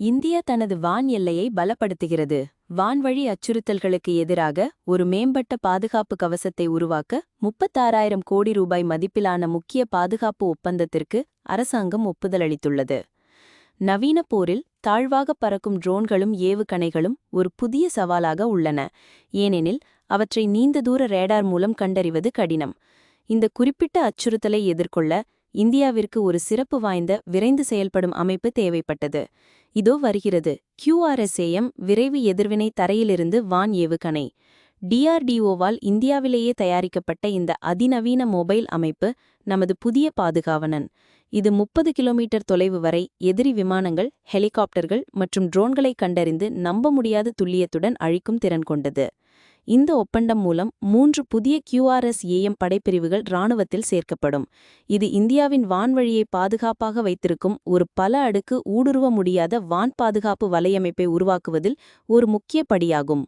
India தனது வான் எல்லையை பலப்படுத்துகிறது. வான்வழி அச்சுறுத்தல்களுக்கு எதிராக ஒரு மேம்பட்ட பாதுகாப்பு கவசத்தை உருவாக்க முப்பத்தாறாயிரம் கோடி ரூபாய் மதிப்பிலான முக்கிய பாதுகாப்பு ஒப்பந்தத்திற்கு அரசாங்கம் ஒப்புதல் அளித்துள்ளது. நவீன போரில் தாழ்வாக பறக்கும் ட்ரோன்களும் ஏவுகணைகளும் ஒரு புதிய சவாலாக உள்ளன. ஏனெனில் அவற்றை நீண்ட தூர ரேடார் மூலம் கண்டறிவது கடினம். இந்த குறிப்பிட்ட அச்சுறுத்தலை எதிர்கொள்ள இந்தியாவிற்கு ஒரு சிறப்பு வாய்ந்த விரைந்து செயல்படும் அமைப்பு தேவைப்பட்டது. இதோ வருகிறது. கியூஆர்எஸ்ஏஎம் விரைவு எதிர்வினை தரையிலிருந்து வான் ஏவுகணை. டிஆர்டிஓவால் இந்தியாவிலேயே தயாரிக்கப்பட்ட இந்த அதிநவீன மொபைல் அமைப்பு நமது புதிய பாதுகாவனன் இது முப்பது கிலோமீட்டர் தொலைவு வரை எதிரி விமானங்கள் ஹெலிகாப்டர்கள் மற்றும் ட்ரோன்களை கண்டறிந்து நம்ப முடியாத துல்லியத்துடன் அழிக்கும் திறன் கொண்டது. இந்த ஒப்பந்தம் மூலம் மூன்று புதிய கியூஆர்எஸ் ஏஎம் படைப்பிரிவுகள் இராணுவத்தில் சேர்க்கப்படும். இது இந்தியாவின் வான்வழியை பாதுகாப்பாக வைத்திருக்கும் ஒரு பல அடுக்கு ஊடுருவ முடியாத வான் பாதுகாப்பு வலையமைப்பை உருவாக்குவதில் ஒரு முக்கிய படியாகும்.